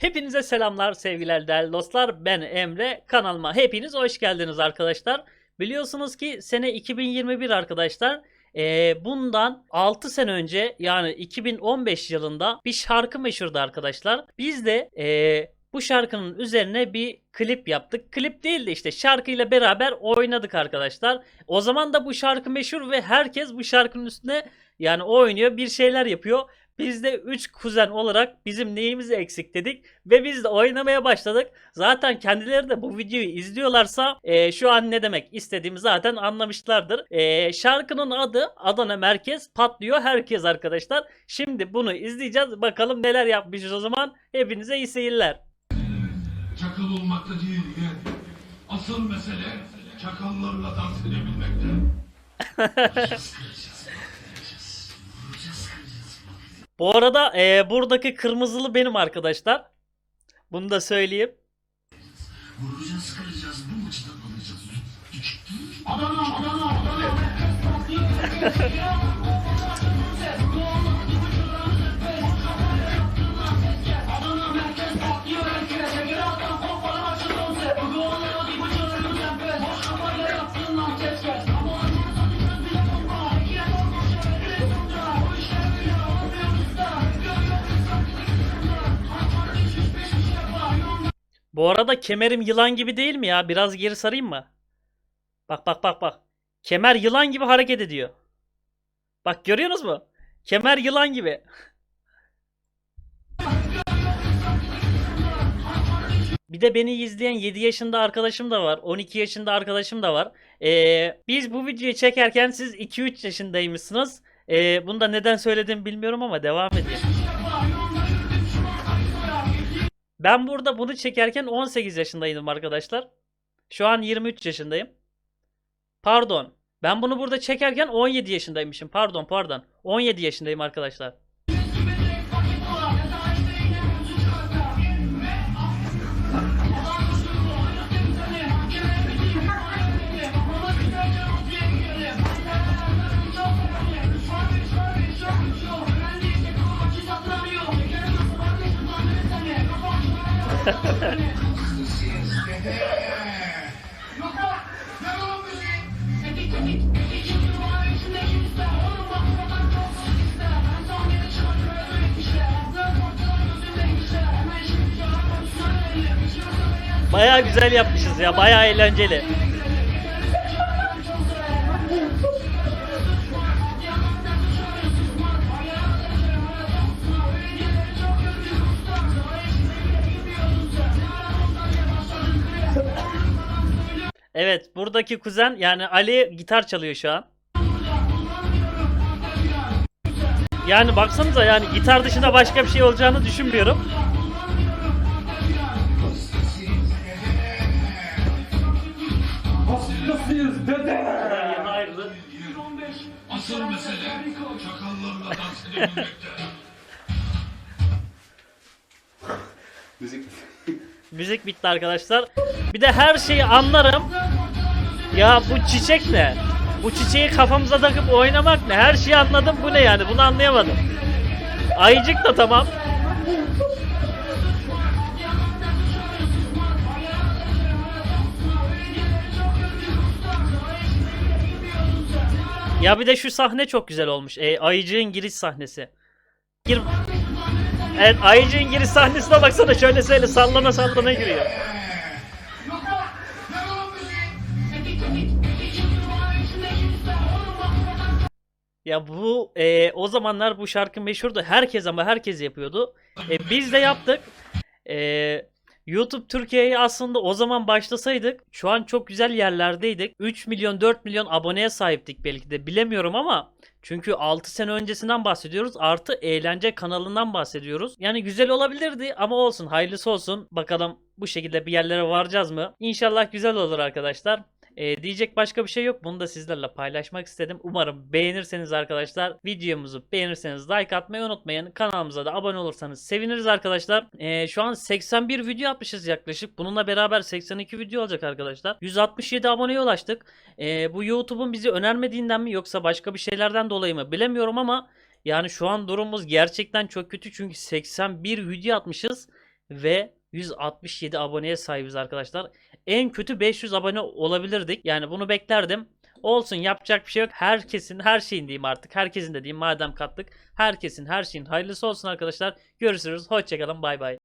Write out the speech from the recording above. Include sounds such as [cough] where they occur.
Hepinize selamlar sevgiler değerli dostlar. Ben Emre. Kanalıma hepiniz hoş geldiniz arkadaşlar. Biliyorsunuz ki sene 2021 arkadaşlar. Ee, bundan 6 sene önce yani 2015 yılında bir şarkı meşhurdu arkadaşlar. Biz de ee, bu şarkının üzerine bir klip yaptık. Klip değil de işte şarkıyla beraber oynadık arkadaşlar. O zaman da bu şarkı meşhur ve herkes bu şarkının üstüne yani oynuyor bir şeyler yapıyor. Biz de 3 kuzen olarak bizim neyimiz eksik dedik ve biz de oynamaya başladık. Zaten kendileri de bu videoyu izliyorlarsa e, şu an ne demek istediğimi zaten anlamışlardır. E, şarkının adı Adana Merkez patlıyor herkes arkadaşlar. Şimdi bunu izleyeceğiz. Bakalım neler yapmışız o zaman. Hepinize iyi seyirler. Çakal olmakta değil yeğen. Asıl mesele çakallarla dans edebilmekte. [laughs] Bu arada e, buradaki kırmızılı benim arkadaşlar. Bunu da söyleyeyim. Vuracağız, kıracağız, bu maçtan alacağız. [laughs] Bu arada kemerim yılan gibi değil mi ya? Biraz geri sarayım mı? Bak bak bak bak. Kemer yılan gibi hareket ediyor. Bak görüyorsunuz mu? Kemer yılan gibi. Bir de beni izleyen 7 yaşında arkadaşım da var. 12 yaşında arkadaşım da var. Ee, biz bu videoyu çekerken siz 2-3 yaşındaymışsınız. Ee, bunu da neden söyledim bilmiyorum ama devam edeyim. Ben burada bunu çekerken 18 yaşındaydım arkadaşlar. Şu an 23 yaşındayım. Pardon. Ben bunu burada çekerken 17 yaşındaymışım. Pardon pardon. 17 yaşındayım arkadaşlar. Baya güzel yapmışız ya. Baya eğlenceli. Evet, buradaki kuzen yani Ali gitar çalıyor şu an. Yani baksanıza yani gitar dışında başka bir şey olacağını düşünmüyorum. Hastasıyız dede. Asıl mesele çakallarla dans edebilmekte. Müzik. Müzik bitti arkadaşlar. Bir de her şeyi anlarım. Ya bu çiçek ne? Bu çiçeği kafamıza takıp oynamak ne? Her şeyi anladım. Bu ne yani? Bunu anlayamadım. Ayıcık da tamam. Ya bir de şu sahne çok güzel olmuş. E, ayıcığın giriş sahnesi. Gir... Evet ayıcığın giriş sahnesine baksana şöyle şöyle sallana sallana giriyor. Ya bu e, o zamanlar bu şarkı meşhurdu. Herkes ama herkes yapıyordu. E, biz de yaptık. E, YouTube Türkiye'ye aslında o zaman başlasaydık şu an çok güzel yerlerdeydik. 3 milyon 4 milyon aboneye sahiptik belki de bilemiyorum ama çünkü 6 sene öncesinden bahsediyoruz. Artı eğlence kanalından bahsediyoruz. Yani güzel olabilirdi ama olsun hayırlısı olsun. Bakalım bu şekilde bir yerlere varacağız mı? İnşallah güzel olur arkadaşlar. Ee, diyecek başka bir şey yok. Bunu da sizlerle paylaşmak istedim. Umarım beğenirseniz arkadaşlar. Videomuzu beğenirseniz like atmayı unutmayın. Kanalımıza da abone olursanız seviniriz arkadaşlar. Ee, şu an 81 video atmışız yaklaşık. Bununla beraber 82 video olacak arkadaşlar. 167 aboneye ulaştık. Ee, bu YouTube'un bizi önermediğinden mi yoksa başka bir şeylerden dolayı mı bilemiyorum ama yani şu an durumumuz gerçekten çok kötü çünkü 81 video atmışız ve 167 aboneye sahibiz arkadaşlar. En kötü 500 abone olabilirdik. Yani bunu beklerdim. Olsun yapacak bir şey yok. Herkesin her şeyin diyeyim artık. Herkesin de diyeyim madem kattık. Herkesin her şeyin hayırlısı olsun arkadaşlar. Görüşürüz. Hoşçakalın. Bay bay.